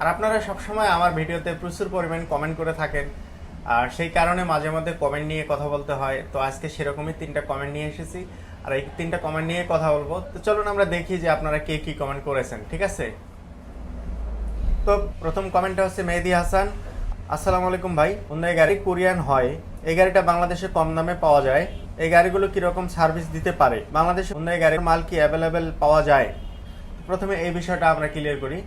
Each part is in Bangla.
আর আপনারা সবসময় আমার ভিডিওতে প্রচুর পরিমাণ কমেন্ট করে থাকেন। আর সেই কারণে মাঝে মধ্যে কমেন্ট নিয়ে কথা বলতে হয়। তো আজকে সেরকমই তিনটা কমেন্ট নিয়ে এসেছি। আর এই তিনটা কমেন্ট নিয়ে কথা বলব। তো চলুন আমরা দেখি যে আপনারা কে কি কমেন্ট করেছেন, ঠিক আছে? তো প্রথম কমেন্টটা হচ্ছে মেহেদি হাসান। আসসালামু আলাইকুম ভাই। হুন্দাই গাড়ি কোরিয়ান হয়? এই গাড়িটা বাংলাদেশে কম দামে পাওয়া যায়। এই গাড়িগুলো কীরকম সার্ভিস দিতে পারে? বাংলাদেশে হুন্দাই গাড়ির মাল কি অ্যাভেলেবেল পাওয়া যায়? প্রথমে এই বিষয়টা আমরা ক্লিয়ার করি।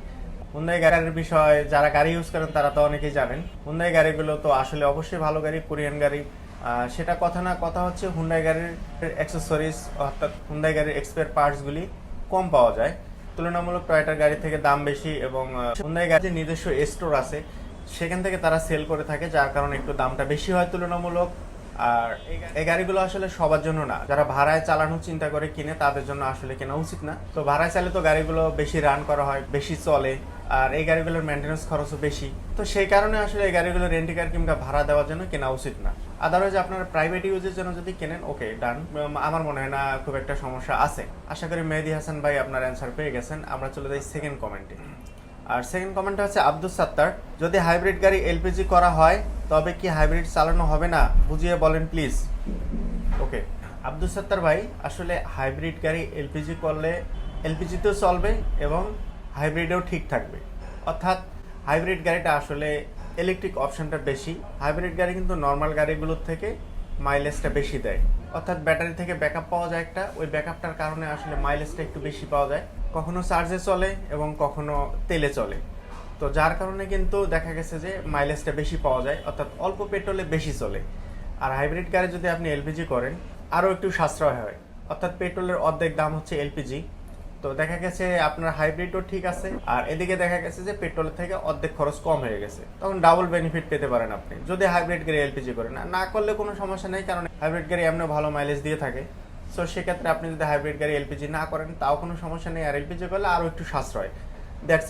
হুন্দাই গাড়ির বিষয়ে, যারা গাড়ি ইউজ করেন তারা তো অনেকেই জানেন। হুন্দাই গাড়িগুলো তো আসলে অবশ্যই ভালো গাড়ি কোরিয়ান গাড়ি। সেটা কথা না কথা হচ্ছে হুন্দাই গাড়ির অ্যাক্সেসরিজ অর্থাৎ হুন্দাই গাড়ির এক্সপেয়ার পার্টসগুলি কম পাওয়া যায়। তুলনামূলক টয়টার গাড়ি থেকে দাম বেশি এবং হুন্দাই গাড়ির নিজস্ব স্টোর আছে, সেখান থেকে তারা সেল করে থাকে, যার কারণে একটু দামটা বেশি হয় তুলনামূলক। আর এই গাড়িগুলো আসলে সবার জন্য না। যারা ভাড়ায় চালানোর চিন্তা করে কিনে, তাদের জন্য আসলে কেনা উচিত না। তো ভাড়ায় চালে তো গাড়িগুলো বেশি রান করা হয়, বেশি চলে, আর এই গাড়িগুলোর মেনটেন্যান্স খরচও বেশি। তো সেই কারণে আসলে এই গাড়িগুলো রেন্টি কার কিংবা ভাড়া দেওয়ার জন্য কেনা উচিত না। আদারওয়াইজ আপনারা প্রাইভেট ইউজের জন্য যদি কেনেন ওকে ডান আমার মনে হয় না খুব একটা সমস্যা আছে। আশা করি মেহেদি হাসান ভাই আপনার অ্যান্সার পেয়ে গেছেন। আমরা চলে যাই সেকেন্ড কমেন্টে আর সেকেন্ড কমেন্টটা হচ্ছে আব্দুল সাত্তার, যদি হাইব্রিড গাড়ি এলপিজি করা হয়, তবে কি হাইব্রিড চালানো হবে না? বুঝিয়ে বলেন প্লিজ ওকে আব্দুল সাত্তার ভাই, আসলে হাইব্রিড গাড়ি এলপিজি করলে এলপিজিতেও চলবে এবং হাইব্রিডেও ঠিক থাকবে। অর্থাৎ হাইব্রিড গাড়িটা আসলে ইলেকট্রিক অপশানটা বেশি। হাইব্রিড গাড়ি কিন্তু নর্মাল গাড়িগুলোর থেকে মাইলেজটা বেশি দেয়। অর্থাৎ ব্যাটারি থেকে ব্যাকআপ পাওয়া যায় একটা, ওই ব্যাকআপটার কারণে আসলে মাইলেজটা একটু বেশি পাওয়া যায়। কখনো চার্জে চলে এবং কখনো তেলে চলে। তো যার কারণে কিন্তু দেখা গেছে যে মাইলেজটা বেশি পাওয়া যায়, অর্থাৎ অল্প পেট্রোলে বেশি চলে। আর হাইব্রিড গাড়ি যদি আপনি এলপিজি করেন, আরও একটু সাশ্রয় হয়। অর্থাৎ পেট্রোলের অর্ধেক দাম হচ্ছে এলপিজি তো দেখা গেছে আপনার হাইব্রিডও ঠিক আছে, আর এদিকে দেখা গেছে যে পেট্রোলের থেকে অর্ধেক খরচ কম হয়ে গেছে। তখন ডাবল বেনিফিট পেতে পারেন আপনি, যদি হাইব্রিড গাড়ি এলপিজি করেন। না করলে কোনো সমস্যা নেই, কারণ হাইব্রিড গাড়ি এমনি ভালো মাইলেজ দিয়ে থাকে। সো সেক্ষেত্রে আপনি যদি হাইব্রিড গাড়ি এলপিজি না করেন, তাও কোনো সমস্যা নেই। আর এলপিজি করলে আরও একটু সাশ্রয়।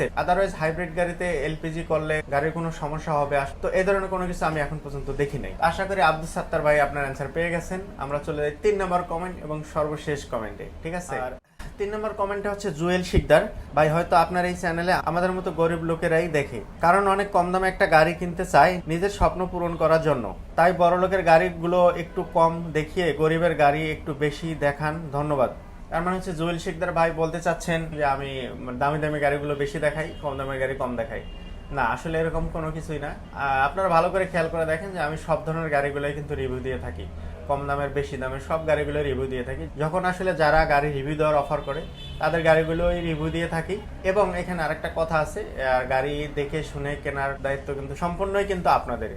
ইট আদারওয়াইজ হাইব্রিড গাড়িতে এলপিজি করলে গাড়ির কোনো সমস্যা হবে। তো এই ধরনের কোনো কিছু আমি এখন পর্যন্ত দেখি নাই। আশা করি আব্দুল সাত্তার ভাই আপনার অ্যান্সার পেয়ে গেছেন। আমরা চলে যাই তিন নম্বর কমেন্ট এবং সর্বশেষ কমেন্টে ঠিক আছে? তিন নম্বর কমেন্টটা হচ্ছে জুয়েল শিকদার। ভাই, হয়তো আপনার এই চ্যানেলে আমাদের মতো গরিব লোকেরাই দেখে। কারণ অনেক কম দামে একটা গাড়ি কিনতে চায় নিজের স্বপ্ন পূরণ করার জন্য। তাই বড় লোকের গাড়িগুলো একটু কম দেখিয়ে গরিবের গাড়ি একটু বেশি দেখান। ধন্যবাদ। তার মানে হচ্ছে জুয়েল শিকদার ভাই বলতে চাচ্ছেন যে, আমি দামি দামি গাড়িগুলো বেশি দেখাই, কম দামের গাড়ি কম দেখাই। না, আসলে এরকম কোনো কিছুই না। আপনারা ভালো করে খেয়াল করে দেখেন যে আমি সব ধরনের গাড়িগুলোই কিন্তু রিভিউ দিয়ে থাকি। কম দামের, বেশি দামের সব গাড়িগুলো রিভিউ দিয়ে থাকি। যখন আসলে যারা গাড়ি রিভিউ দেওয়ার অফার করে, তাদের গাড়িগুলোই রিভিউ দিয়ে থাকি। এবং এখানে আরেকটা কথা আছে গাড়ি দেখে শুনে কেনার দায়িত্ব কিন্তু সম্পূর্ণই কিন্তু আপনাদের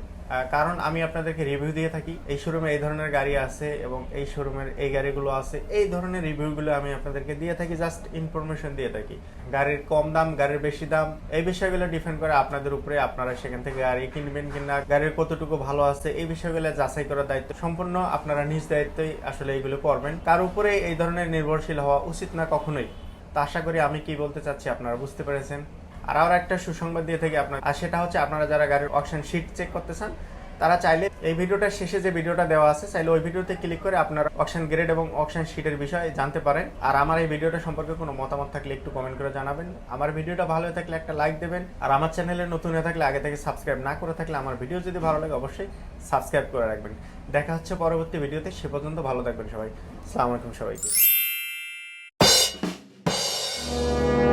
কারণ আমি আপনাদেরকে রিভিউ দিয়ে থাকি। এই শোরুমে এই ধরনের গাড়ি আছে এবং এই শোরুমের এই গাড়িগুলো আছে। এই ধরনের রিভিউগুলো আমি আপনাদেরকে দিয়ে থাকি জাস্ট ইনফরমেশন দিয়ে থাকি। গাড়ির কম দাম, গাড়ির বেশি দাম, এই বিষয়গুলো ডিপেন্ড করে আপনাদের উপরে আপনারা সেখান থেকে গাড়ি কিনবেন কিনা, গাড়ির কতটুকু ভালো আছে, এই বিষয়গুলো যাচাই করার দায়িত্ব সম্পূর্ণ আপনারা নিজ দায়িত্বই আসলে এইগুলো করবেন। তার উপরে এই ধরনের নির্ভরশীল হওয়া উচিত না কখনোই, তা আশা করি আমি কি বলতে চাচ্ছি আপনারা বুঝতে পেরেছেন। আর আর একটা সুসংবাদ দিয়ে থাকি আপনার আর সেটা হচ্ছে আপনারা যারা গাড়ির অকশন শিট চেক করতে চান, তারা চাইলে এই ভিডিওটার শেষে যে ভিডিওটা দেওয়া আছে, চাইলে ওই ভিডিওতে ক্লিক করে আপনার অকশন গ্রেড এবং অকশন শিটের বিষয়ে জানতে পারেন। আর আমার এই ভিডিওটা সম্পর্কে কোনো মতামত থাকলে একটু কমেন্ট করে জানাবেন। আমার ভিডিওটা ভালো হয়ে থাকলে একটা লাইক দেবেন। আর আমার চ্যানেলে নতুন হয়ে থাকলে, আগে থেকে সাবস্ক্রাইব না করে থাকলে আমার ভিডিও যদি ভালো লাগে, অবশ্যই সাবস্ক্রাইব করে রাখবেন। দেখা হচ্ছে পরবর্তী ভিডিওতে, সে পর্যন্ত ভালো থাকবেন সবাই। আলাইকুম সবাইকে।